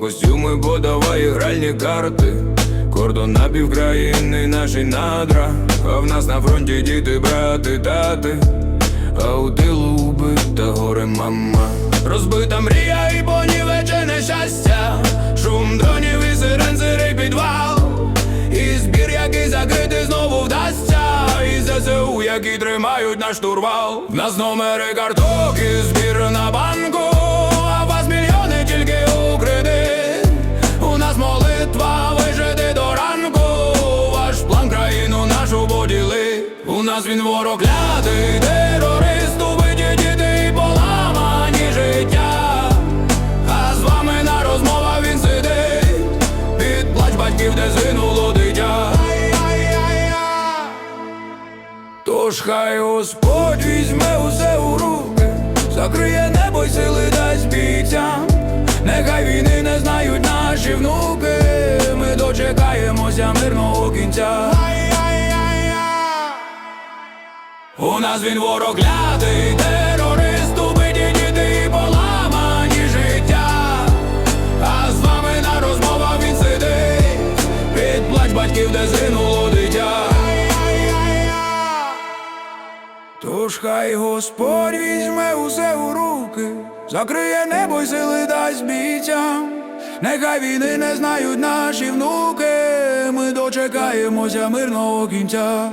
костюми, подавай гральні карти. Кордон на півкраїни наші надра. А в нас на фронті діти, брати, тати. А у тилу убита горе мама. Розбита мрія і понівечене щастя. Шум дронів і сирен, сирий підвал. І збір, який закрити знову вдасться. І ЗСУ, які тримають наш штурвал. В нас номери карток і збір нас він ворог лятий, терорист, убиті діти і поламані життя. А з вами на розмовах він сидить. Під плач батьків, де згинуло дитя. Тож хай Господь візьме усе у руки, закриє небо й сили дасть бійцям. Нехай війни не знають наші внуки. Ми дочекаємося мирного кінця. У нас він ворог лятий, терорист, убиті діти і поламані життя. А з вами на розмовах він сидить. Під плач батьків, де згинуло дитя. Тож хай Господь візьме усе у руки, закриє небо й сили дасть бійцям. Нехай війни не знають наші внуки. Ми дочекаємося мирного кінця.